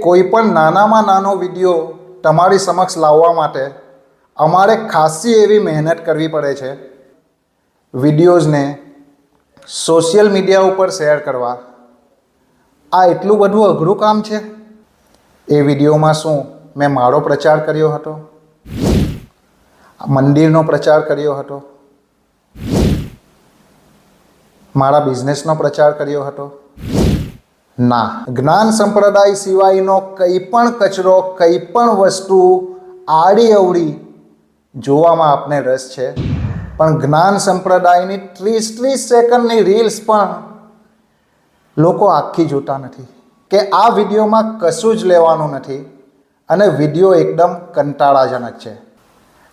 કોઈ પણ નાનામાં નાનો વીડિયો તમારી સમક્ષ લાવવા માટે અમારે ખાસી એવી મહેનત કરવી પડે છે. વિડીયોઝને સોશિયલ મીડિયા ઉપર શેર કરવા. આ એટલું બધું અઘરું કામ છે? એ વિડીયોમાં શું મેં મારો પ્રચાર કર્યો હતો? મંદિરનો પ્રચાર કર્યો હતો? મારા બિઝનેસનો પ્રચાર કર્યો હતો? ના. જ્ઞાન સંપ્રદાય સિવાયનો કંઈ પણ કચરો કંઈ પણ વસ્તુ આડી અવળી જોવામાં આપને રસ છે. પણ જ્ઞાન સંપ્રદાયની ત્રીસ ત્રીસ સેકન્ડની રીલ્સ પણ લોકો આખી જોતા નથી. કે આ વિડીયોમાં કશું જ લેવાનું નથી અને વીડિયો એકદમ કંટાળાજનક છે.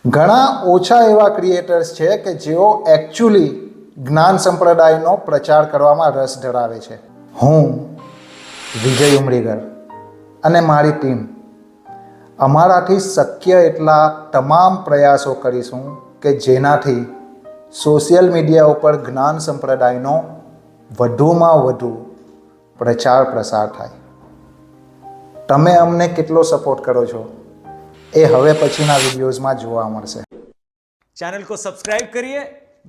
ઘણા ઓછા એવા ક્રિએટર્સ છે કે જેઓ એકચ્યુઅલી જ્ઞાન સંપ્રદાયનો પ્રચાર કરવામાં રસ ધરાવે છે. હું વિજય ઉમરીગર અને મારી ટીમ અમારાથી શક્ય એટલા તમામ પ્રયાસો કરીશું કે જેનાથી સોશિયલ મીડિયા ઉપર જ્ઞાન સંપ્રદાયનો વધુમાં વધુ પ્રચાર પ્રસાર થાય તમે અમને કેટલો સપોર્ટ કરો છો એ હવે પછીના વિડીયોઝમાં જોવા મળશે चैनल को सब्सक्राइब करिए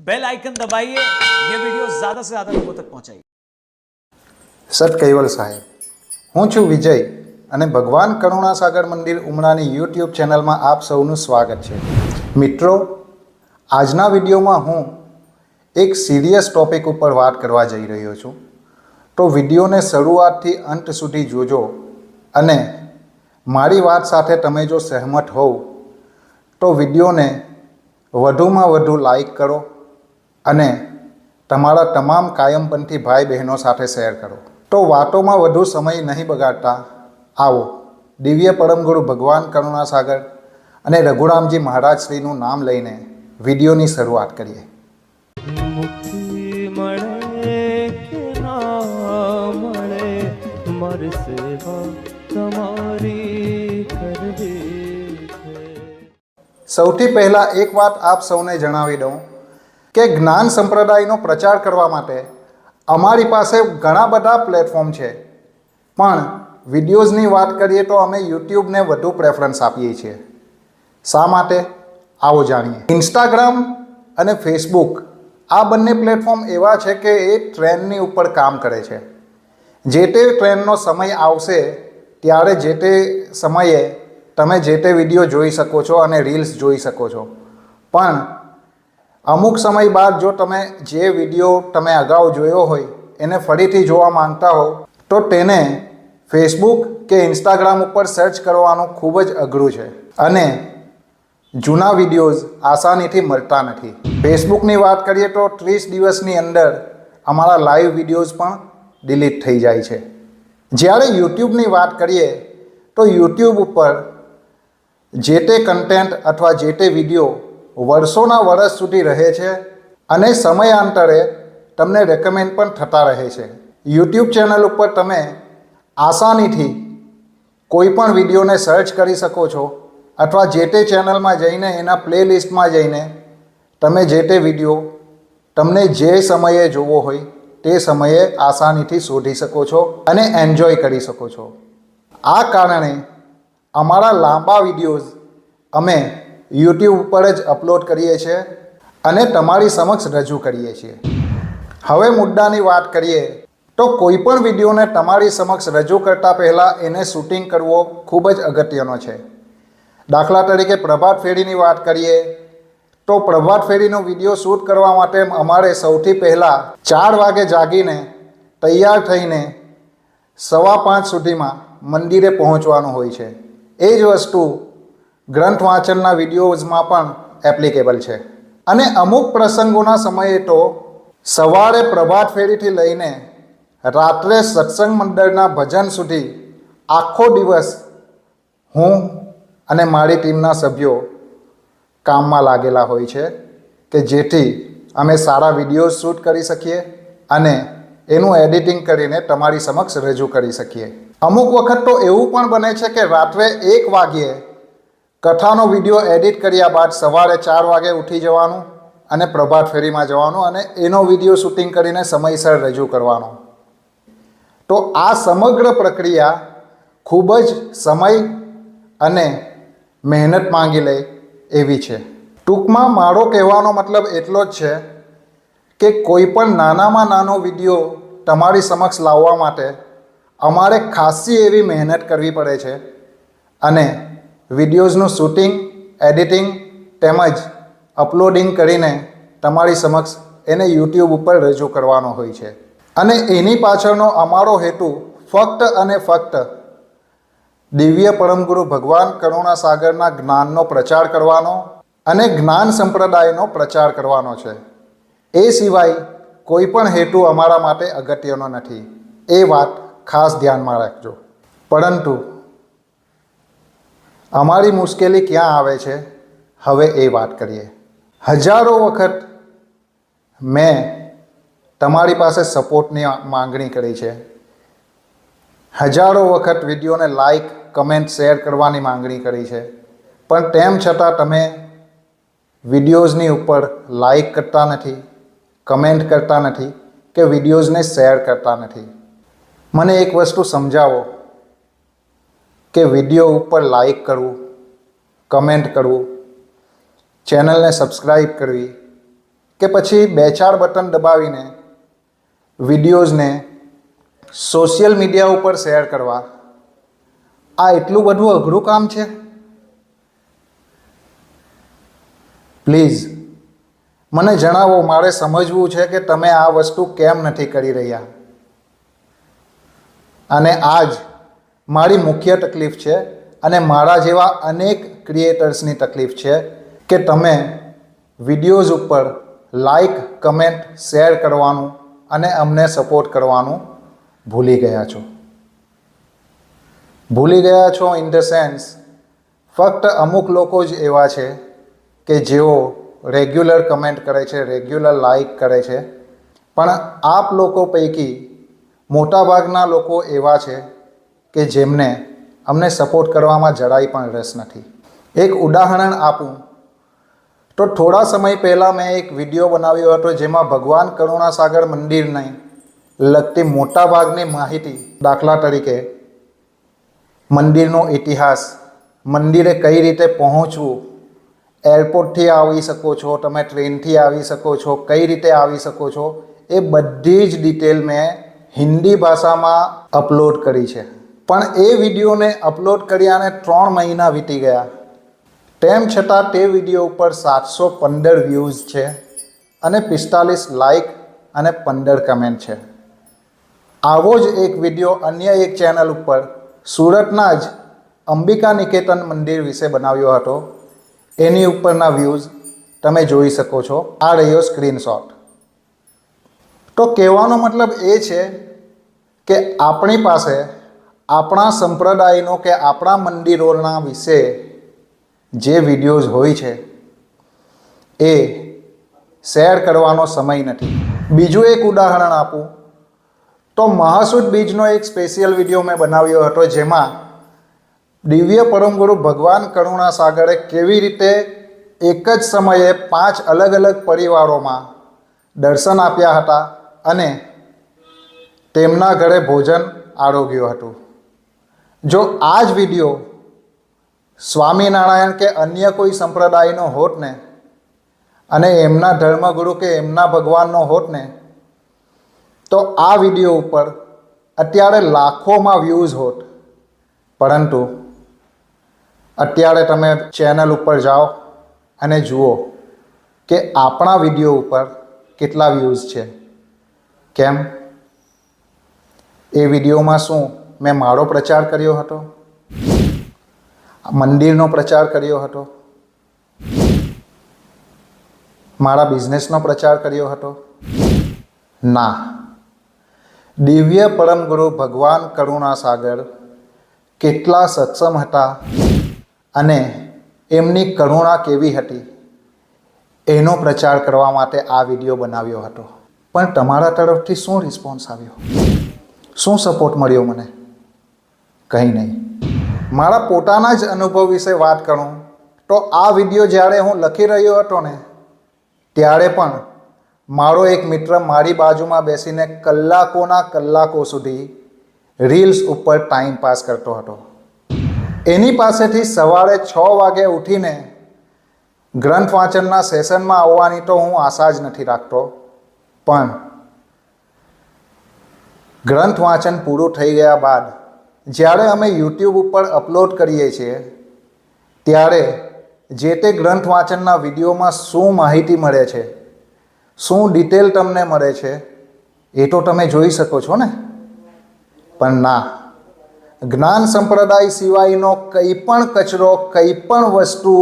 बेल आइकन दबाइए ये वीडियो ज्यादा से ज्यादा लोगों तक पहुंचाइए સત કૈવલ સાહેબ હું છું વિજય અને ભગવાન કરુણાસાગર મંદિર ઉમરાની યુટ્યુબ ચેનલમાં આપ સૌનું સ્વાગત છે. મિત્રો, આજના વિડીયોમાં હું એક સિરિયસ ટોપિક ઉપર વાત કરવા જઈ રહ્યો છું. તો વિડીયોને શરૂઆતથી અંત સુધી જોજો અને મારી વાત સાથે તમે જો સહેમત હોવ, તો વિડીયોને વધુમાં વધુ લાઈક કરો અને તમારા તમામ કાયમપંથી ભાઈ બહેનો સાથે શેર કરો. તો વાતોમાં વધુ સમય નહીં બગાડતા. આવો દિવ્ય પરમગુરુ ભગવાન કરુણાસાગર અને રઘુરામજી મહારાજ શ્રીનું નામ લઈને વિડીયોની શરૂઆત કરીએ. સૌથી પહેલાં એક વાત આપ સૌને જણાવી દઉં કે જ્ઞાન સંપ્રદાયનો પ્રચાર કરવા માટે અમારી પાસે ઘણા બધા પ્લેટફોર્મ છે. પણ વિડીયોઝની વાત કરીએ તો અમે યુટ્યુબને વધુ પ્રેફરન્સ આપીએ છીએ. શા માટે? આવો જાણીએ. ઇન્સ્ટાગ્રામ અને ફેસબુક આ બંને પ્લેટફોર્મ એવા છે કે એ ટ્રેન્ડની ઉપર કામ કરે છે. જે તે ટ્રેન્ડનો સમય આવશે, ત્યારે જે તે સમયે તમે જે તે વીડિયો જોઈ શકો છો અને રીલ્સ જોઈ શકો છો. પણ અમુક સમય બાદ જો તમે જે વીડિયો તમે અગાઉ જોયો હોય, એને ફરીથી જોવા માંગતા હો તો તેને ફેસબુક કે ઇન્સ્ટાગ્રામ ઉપર સર્ચ કરવાનું ખૂબ જ અઘરું છે. અને જૂના વિડીયોઝ આસાનીથી મળતા નથી. ફેસબુકની વાત કરીએ તો ત્રીસ દિવસની અંદર અમારા લાઈવ વિડીયોઝ પણ ડિલીટ થઈ જાય છે. જ્યારે યુટ્યુબની વાત કરીએ, તો યુટ્યુબ ઉપર જે તે કન્ટેન્ટ અથવા જે તે વીડિયો વર્ષોના વર્ષ સુધી રહે છે અને સમયાંતરે તમને રેકમેન્ડ પણ થતા રહે છે. યુટ્યુબ ચેનલ ઉપર તમે આસાનીથી કોઈપણ વિડીયોને સર્ચ કરી શકો છો અથવા જે તે ચેનલમાં જઈને એના પ્લેલિસ્ટમાં જઈને તમે જે તે વીડિયો તમને જે સમયે જોવો હોય તે સમયે આસાનીથી શોધી શકો છો અને એન્જોય કરી શકો છો. આ કારણે અમારા લાંબા વિડીયોઝ અમે યુટ્યુબ ઉપર જ અપલોડ કરીએ છીએ અને તમારી સમક્ષ રજૂ કરીએ છીએ. હવે મુદ્દાની વાત કરીએ, તો કોઈપણ વિડીયોને તમારી સમક્ષ રજૂ કરતાં પહેલાં એને શૂટિંગ કરવો ખૂબ જ અગત્યનો છે. દાખલા તરીકે પ્રભાત ફેરીની વાત કરીએ, તો પ્રભાત ફેરીનો વીડિયો શૂટ કરવા માટે અમારે સૌથી પહેલાં ચાર વાગે જાગીને, તૈયાર થઈને સવા પાંચ સુધીમાં મંદિરે પહોંચવાનું હોય છે. એ જ વસ્તુ ગ્રંથ વાંચનના વિડીયોઝમાં પણ એપ્લિકેબલ છે. અને અમુક પ્રસંગોના સમયે તો સવારે પ્રભાત ફેરીથી લઈને રાત્રે સત્સંગ મંડળના ભજન સુધી આખો દિવસ હું અને મારી ટીમના સભ્યો કામમાં લાગેલા હોય છે કે જેથી અમે સારા વિડીયોઝ શૂટ કરી શકીએ અને એનું એડિટિંગ કરીને તમારી સમક્ષ રજૂ કરી શકીએ. અમુક વખત તો એવું પણ બને છે કે રાત્રે એક વાગ્યે કથાનો વીડિયો એડિટ કર્યા બાદ સવારે ચાર વાગે ઉઠી જવાનું અને પ્રભાત ફેરીમાં જવાનું અને એનો વીડિયો શૂટિંગ કરીને સમયસર રજૂ કરવાનો. તો આ સમગ્ર પ્રક્રિયા ખૂબ જ સમય અને મહેનત માંગી લે એવી છે. ટૂંકમાં મારો કહેવાનો મતલબ એટલો જ છે કે કોઈ પણ નાનામાં નાનો વીડિયો તમારી સમક્ષ લાવવા માટે અમારે ખાસી એવી મહેનત કરવી પડે છે અને વિડીયોઝનું શૂટિંગ, એડિટિંગ તેમજ અપલોડિંગ કરીને તમારી સમક્ષ એને યુટ્યુબ ઉપર રજૂ કરવાનો હોય છે. અને એની પાછળનો અમારો હેતુ ફક્ત અને ફક્ત દિવ્ય પરમગુરુ ભગવાન કરુણા સાગરના જ્ઞાનનો પ્રચાર કરવાનો અને જ્ઞાન સંપ્રદાયનો પ્રચાર કરવાનો છે. એ સિવાય કોઈ પણ હેતુ અમારા માટે અગત્યનો નથી. એ વાત ખાસ ધ્યાનમાં રાખજો. પરંતુ અમારી મુશ્કેલી ક્યાં આવે છે? હવે એ વાત કરીએ. હજારો વખત મેં તમારી પાસે સપોર્ટની માંગણી કરી છે. હજારો વખત વિડીયોને લાઈક કમેન્ટ શેર કરવાની માંગણી કરી છે. પણ તેમ છતાં તમે વિડીયોઝની ઉપર લાઈક કરતા નથી કમેન્ટ કરતા નથી કે વિડીયોઝને શેર કરતા નથી. મને એક વસ્તુ સમજાવો. કે વીડિયો ઉપર લાઈક કરવું કમેન્ટ કરવું ચેનલને સબસ્ક્રાઈબ કરવી કે પછી બે ચાર બટન દબાવીને વિડીયોઝને સોશિયલ મીડિયા ઉપર શેર કરવા. આ એટલું બધું અઘરું કામ છે? પ્લીઝ મને જણાવો, મારે સમજવું છે કે તમે આ વસ્તુ કેમ નથી કરી રહ્યા? અને આ જ મારી મુખ્ય તકલીફ છે અને મારા જેવા અનેક ક્રિએટર્સની તકલીફ છે કે તમે વિડીયોઝ ઉપર લાઈક કમેન્ટ શેર કરવાનું અને અમને સપોર્ટ કરવાનું ભૂલી ગયા છો. ભૂલી ગયા છો ઇન ધ સેન્સ ફક્ત અમુક લોકો જ એવા છે કે જેઓ રેગ્યુલર કમેન્ટ કરે છે રેગ્યુલર લાઈક કરે છે, પણ આપ લોકો પૈકી મોટાભાગના લોકો એવા છે કે જેમને અમને સપોર્ટ કરવામાં જરાય પણ રસ નથી. એક ઉદાહરણ આપું. તો થોડા સમય પહેલાં મેં એક વીડિયો બનાવ્યો હતો જેમાં ભગવાન કરુણાસાગર મંદિરને લગતી મોટાભાગની માહિતી દાખલા તરીકે મંદિરનો ઇતિહાસ, મંદિરે કઈ રીતે પહોંચવું એરપોર્ટથી આવી શકો છો, તમે ટ્રેનથી આવી શકો છો, કઈ રીતે આવી શકો છો, એ બધી જ ડિટેલ મેં હિન્દી ભાષામાં અપલોડ કરી છે. પણ એ વિડીયોને અપલોડ કર્યાને ત્રણ મહિના વીતી ગયા. તેમ છતાં તે વીડિયો ઉપર સાતસો પંદર વ્યૂઝ છે અને પિસ્તાલીસ લાઈક અને પંદર કમેન્ટ છે. આવો જ એક વીડિયો અન્ય એક ચેનલ ઉપર સુરતના જ અંબિકા નિકેતન મંદિર વિશે બનાવ્યો હતો. એની ઉપરના વ્યૂઝ તમે જોઈ શકો છો. આ રહ્યો સ્ક્રીનશોટ તો કહેવાનો મતલબ એ છે કે આપણી પાસે આપણા સંપ્રદાયનો કે આપણા મંદિરોના વિશે જે વિડીયોઝ હોય છે, એ શેર કરવાનો સમય નથી. બીજું એક ઉદાહરણ આપું. તો મહાસુદ બીજનો એક સ્પેશિયલ વીડિયો મેં બનાવ્યો હતો, જેમાં દિવ્ય પરમગુરુ ભગવાન કરુણા સાગરે કેવી રીતે એક જ સમયે પાંચ અલગ અલગ પરિવારોમાં દર્શન આપ્યા હતા અને તેમના ઘરે ભોજન આરોગ્યું હતું. જો આ જ વીડિયો સ્વામિનારાયણ કે અન્ય કોઈ સંપ્રદાયનો હોત ને, અને એમના ધર્મગુરુ કે એમના ભગવાનનો હોત ને, તો આ વીડિયો ઉપર અત્યારે લાખોમાં વ્યૂઝ હોત. પરંતુ અત્યારે તમે ચેનલ ઉપર જાઓ અને જુઓ કે આપણા વીડિયો ઉપર કેટલા વ્યૂઝ છે. કેમ? એ વિડીયોમાં શું? મેં મારો પ્રચાર કર્યો હતો. મંદિરનો પ્રચાર કર્યો હતો. મારા બિઝનેસનો પ્રચાર કર્યો હતો. ના. દિવ્ય પરમગુરુ ભગવાન કરુણા સાગર કેટલા સક્ષમ હતા અને એમની કરુણા કેવી હતી એનો પ્રચાર કરવા માટે આ વીડિયો બનાવ્યો હતો. પણ તમારા તરફથી શું રિસ્પોન્સ આવ્યો? શું સપોર્ટ મળ્યો મને? કંઈ નહીં. મારા પોતાના જ અનુભવ વિશે વાત કરું, તો આ વીડિયો જ્યારે હું લખી રહ્યો હતો ને, ત્યારે પણ મારો એક મિત્ર મારી બાજુમાં બેસીને કલાકોના કલાકો સુધી રીલ્સ ઉપર ટાઈમ પાસ કરતો હતો. એની પાસેથી સવારે છ વાગે ઉઠીને ગ્રંથ વાંચનના સેશનમાં આવવાની તો હું આશા જ નથી રાખતો, પણ ગ્રંથ વાંચન પૂરું થઈ ગયા બાદ જ્યારે અમે યુટ્યુબ ઉપર અપલોડ કરીએ છીએ, ત્યારે જે તે ગ્રંથ વાંચનના વિડીયોમાં શું માહિતી મળે છે, શું ડિટેલ તમને મળે છે, એ તો તમે જોઈ શકો છો ને? પણ ના. જ્ઞાન સંપ્રદાય સિવાયનો કંઈ પણ કચરો, કંઈ પણ વસ્તુ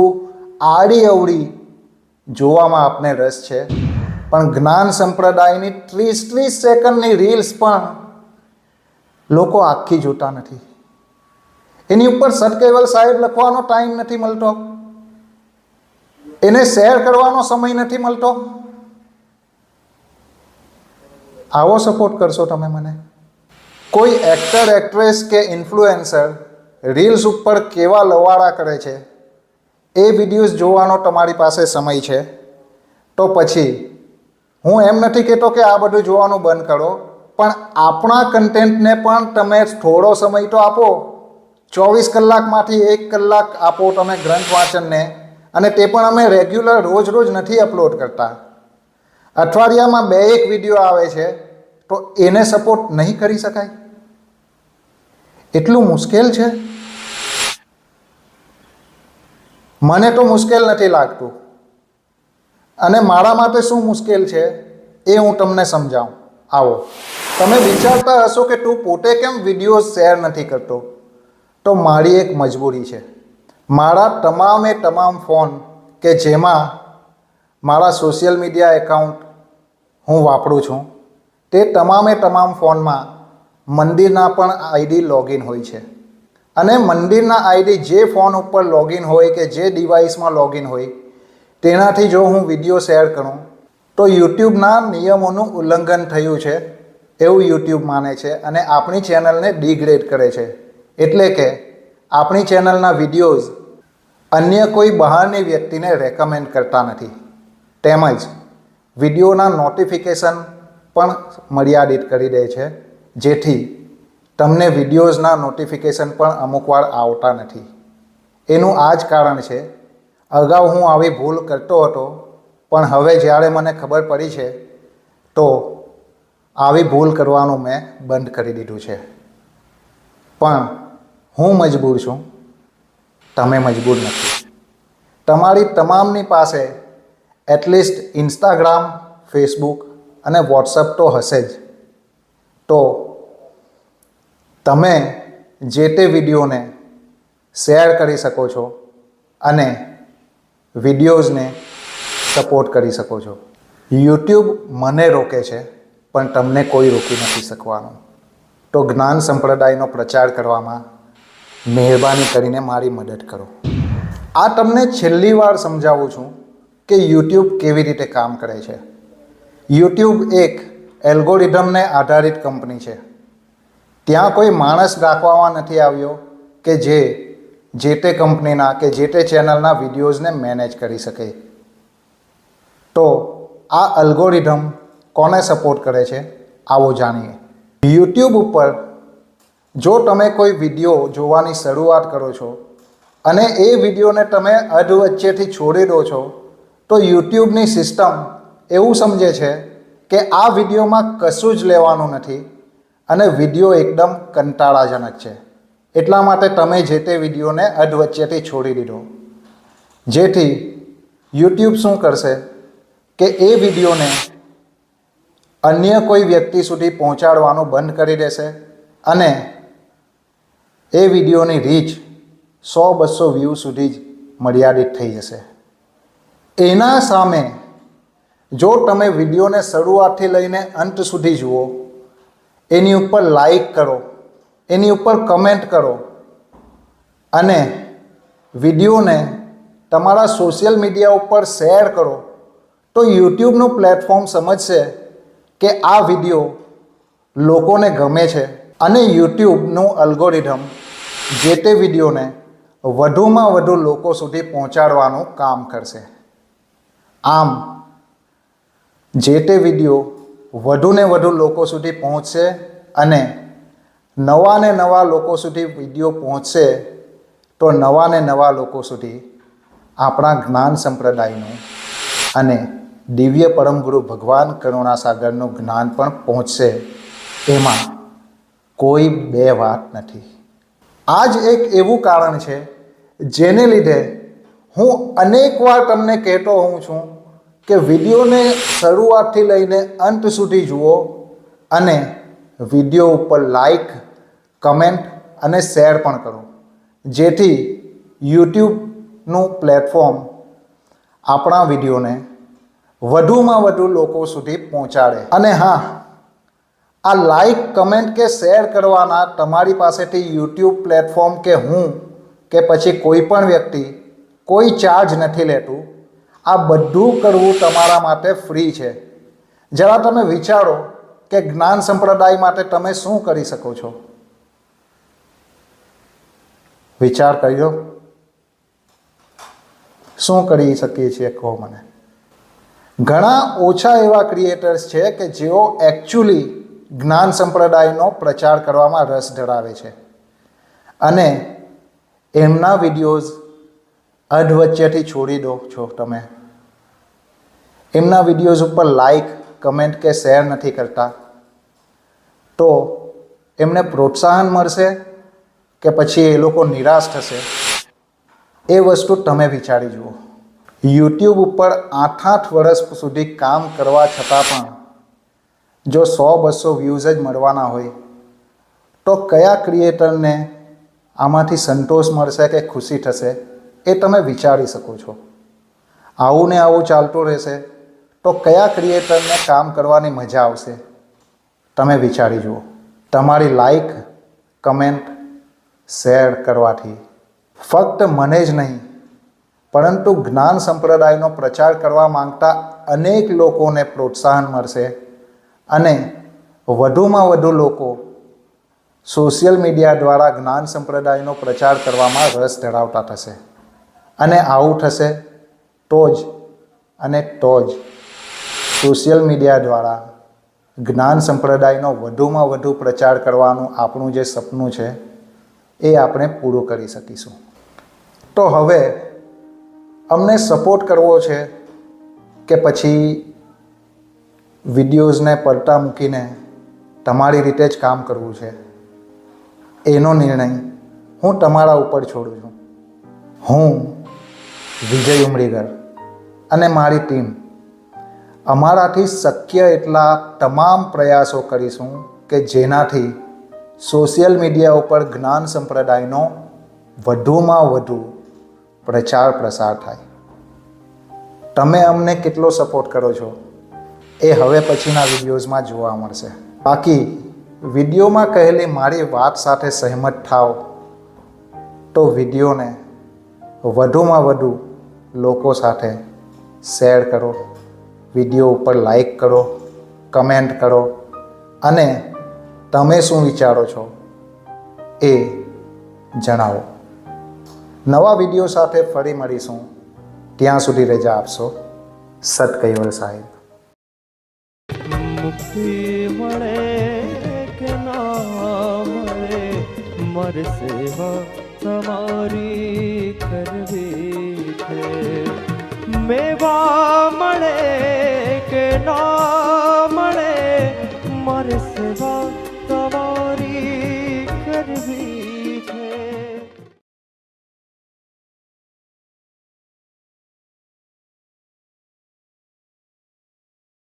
આડી અવળી જોવામાં આપને રસ છે. પણ જ્ઞાન સંપ્રદાયની ત્રીસ ત્રીસ સેકન્ડની રીલ્સ પણ લોકો આખી જોતા નથી. એની ઉપર સટકેવલ સાહેબ લખવાનો ટાઈમ નથી મળતો. એને શેર કરવાનો સમય નથી મળતો. આવો સપોર્ટ કરશો તમે મને? કોઈ એક્ટર એક્ટ્રેસ કે ઇન્ફ્લુએન્સર રીલ્સ ઉપર કેવા લવાડા કરે છે? એ વિડીયોઝ જોવાનો તમારી પાસે સમય છે? તો પછી, હું એમ નથી કહેતો કે આ બધું જોવાનું બંધ કરો. પણ આપણા કન્ટેન્ટને પણ તમે થોડો સમય તો આપો. ચોવીસ કલાકમાંથી એક કલાક આપો તમે ગ્રંથ વાંચનને અને તે પણ અમે રેગ્યુલર રોજ રોજ નથી અપલોડ કરતા. અઠવાડિયામાં બે એક વીડિયો આવે છે, તો એને સપોર્ટ નહીં કરી શકાય? એટલું મુશ્કેલ છે? મને તો મુશ્કેલ નથી લાગતું. અને મારા માટે શું મુશ્કેલ છે એ હું તમને સમજાવું. આવો. તમે વિચારતા હશો કે તું પોતે કેમ વીડિયો શેર નથી કરતો? તો મારી એક મજબૂરી છે. મારા તમામે તમામ ફોન કે જેમાં મારા સોશિયલ મીડિયા એકાઉન્ટ હું વાપરું છું, તે તમામે તમામ ફોનમાં મંદિરના પણ આઈડી લોગિન હોય છે. અને મંદિરના આઈડી જે ફોન ઉપર લોગિન હોય કે જે ડિવાઇસમાં લોગિન હોય, તેનાથી જો હું વીડિયો શેર કરું, તો યુટ્યુબના નિયમોનું ઉલ્લંઘન થયું છે. એવું યુટ્યુબ માને છે અને આપણી ચેનલને ડિગ્રેડ કરે છે. એટલે કે આપણી ચેનલના વિડીયોઝ અન્ય કોઈ બહારની વ્યક્તિને રેકમેન્ડ કરતા નથી. તેમજ વિડીયોના નોટિફિકેશન પણ મર્યાદિત કરી દે છે. જેથી તમને વિડીયોઝના નોટિફિકેશન પણ અમુકવાર આવતા નથી. એનું આ જ કારણ છે. અગાઉ હું આવી ભૂલ કરતો હતો, પણ હવે જ્યારે મને ખબર પડી છે, તો આવી ભૂલ કરવાનું મેં બંધ કરી દીધું છે. પણ હું મજબૂર છું. તમે મજબૂર નથી. તમારી તમામની પાસે એટલીસ્ટ ઇન્સ્ટાગ્રામ, ફેસબુક અને વોટ્સઅપ તો હશે જ. તો તમે જે તે વિડીયોને શેર કરી શકો છો અને વિડીયોઝને સપોર્ટ કરી શકો છો. યુટ્યુબ મને રોકે છે. પણ તમને કોઈ રોકી નથી શકવાનું. તો જ્ઞાન સંપ્રદાયનો પ્રચાર કરવામાં મહેરબાની કરીને મારી મદદ કરો. આ તમને છેલ્લી વાર સમજાવું છું કે યુટ્યુબ કેવી રીતે કામ કરે છે. યુટ્યુબ એક એલ્ગોરિધમને આધારિત કંપની છે. ત્યાં કોઈ માણસ રાખવામાં નથી આવ્યો કે જે જે તે કંપનીના કે જે તે ચેનલના વિડીયોઝને મેનેજ કરી શકે. તો આ અલ્ગોરિધમ કોને સપોર્ટ કરે છે, આવો જાણીએ. યુટ્યુબ ઉપર જો તમે કોઈ વીડિયો જોવાની શરૂઆત કરો છો અને એ વિડીયોને તમે અધ વચ્ચેથી છોડી દો છો, તો યુટ્યુબની સિસ્ટમ એવું સમજે છે કે આ વિડીયોમાં કશું જ લેવાનું નથી અને વીડિયો એકદમ કંટાળાજનક છે. એટલા માટે તમે જે તે વિડીયોને અધ વચ્ચેથી છોડી દીધો. જેથી યુટ્યુબ શું કરશે કે એ વિડીયોને અન્ય કોઈ વ્યક્તિ સુધી પહોંચાડવાનું બંધ કરી દેશે અને એ વિડીયોની રીચ સો બસો વ્યૂ સુધી જ મર્યાદિત થઈ જશે. એના સામે જો તમે વિડીયોને શરૂઆતથી લઈને અંત સુધી જુઓ, એની ઉપર લાઈક કરો, એની ઉપર કમેન્ટ કરો અને વિડીયોને તમારા સોશિયલ મીડિયા ઉપર શેર કરો, તો યુટ્યુબનું પ્લેટફોર્મ સમજશે કે આ વીડિયો લોકોને ગમે છે અને યુટ્યુબનું અલ્ગોરિધમ જે તે વિડીયોને વધુમાં વધુ લોકો સુધી પહોંચાડવાનું કામ કરશે. આમ, જે તે વીડિયો વધુને વધુ લોકો સુધી પહોંચશે અને નવા ને નવા લોકો સુધી વીડિયો પહોંચશે, તો નવા ને નવા લોકો સુધી આપણા જ્ઞાન સંપ્રદાયનું અને દિવ્ય પરમગુરુ ભગવાન કરુણાસાગરનું જ્ઞાન પણ પહોંચશે. એમાં કોઈ બે વાત નથી. આ જ એક એવું કારણ છે, જેને લીધે હું અનેકવાર તમને કહેતો હોઉં છું કે વિડીયોને શરૂઆતથી લઈને અંત સુધી જુઓ અને વીડિયો ઉપર લાઈક કમેન્ટ અને શેર પણ કરો. જેથી યુટ્યુબનું પ્લેટફોર્મ આપણા વિડીયોને વધુમાં વધુ લોકો સુધી પહોંચાડે. અને હા, આ લાઈક કમેન્ટ કે શેર કરવાના તમારી પાસેથી યુટ્યુબ પ્લેટફોર્મ કે હું કે પછી કોઈ પણ વ્યક્તિ કોઈ ચાર્જ નથી લેતું, આ બધું કરવું તમારા માટે ફ્રી છે. જરા તમે વિચારો કે જ્ઞાન સંપ્રદાય માટે તમે શું કરી શકો છો. વિચાર કર્યો? શું કરી શકીએ છીએ? કહો મને. ઘણા ઓછા એવા ક્રિએટર્સ છે કે જેઓ એકચ્યુઅલી જ્ઞાન સંપ્રદાયનો પ્રચાર કરવામાં રસ ધરાવે છે. અને એમના વિડીયોઝ અધવચ્ચેથી છોડી દો છો તમે. એમના વિડીયોઝ ઉપર લાઈક કમેન્ટ કે શેર નથી કરતા. તો એમને પ્રોત્સાહન મળશે કે પછી એ લોકો નિરાશ થશે. એ વસ્તુ તમે વિચારી જુઓ. યુટ્યુબ ઉપર આઠ આઠ વર્ષ સુધી કામ કરવા છતાં પણ જો સો બસો વ્યૂઝ જ મળવાના હોય, તો કયા ક્રિએટરને આમાંથી સંતોષ મળશે કે ખુશી થશે એ તમે વિચારી શકો છો. આવું ને આવું ચાલતું રહેશે, તો કયા ક્રિએટરને કામ કરવાની મજા આવશે? તમે વિચારી જુઓ. તમારી લાઈક કમેન્ટ શેર કરવાથી. ફક્ત મને જ નહીં પરંતુ જ્ઞાન સંપ્રદાયનો પ્રચાર કરવા માંગતા અનેક લોકોને પ્રોત્સાહન મળશે અને વધુમાં વધુ લોકો સોશિયલ મીડિયા દ્વારા જ્ઞાન સંપ્રદાયનો પ્રચાર કરવામાં રસ ધરાવતા થશે. અને આવું થશે તો જ અને તો જ સોશિયલ મીડિયા દ્વારા જ્ઞાન સંપ્રદાયનો વધુમાં વધુ પ્રચાર કરવાનું આપણું જે સપનું છે, એ આપણે પૂરું કરી શકીશું. તો હવે અમને સપોર્ટ કરવો છે કે પછી વિડીયોઝને પડતા મૂકીને તમારી રીતે જ કામ કરવું છે. એનો નિર્ણય હું તમારા ઉપર છોડું છું. હું વિજય ઉમરીગર અને મારી ટીમ અમારાથી શક્ય એટલા તમામ પ્રયાસો કરીશું કે જેનાથી સોશિયલ મીડિયા ઉપર જ્ઞાન સંપ્રદાયનો વધુમાં વધુ પ્રચાર પ્રસાર થાય. તમે અમને કેટલો સપોર્ટ કરો છો? એ હવે પછીના વિડીયોઝમાં જોવા મળશે. બાકી, વિડીયોમાં કહેલી મારી વાત સાથે સહેમત થાઓ તો વિડીયોને વધુમાં વધુ લોકો સાથે શેર કરો, વીડિયો ઉપર લાઈક કરો કમેન્ટ કરો અને તમે શું વિચારો છો એ જણાવો. નવા વીડિયો સાથે ફરી મળીશું. ત્યાં સુધી રજા આપશો. સત કૈવલ સાહેબ મળે કે મળે, મારે સેવા તમારી કરવી છે. મેવા મળે કે ના મળે, મારે સેવા તમારી કરવી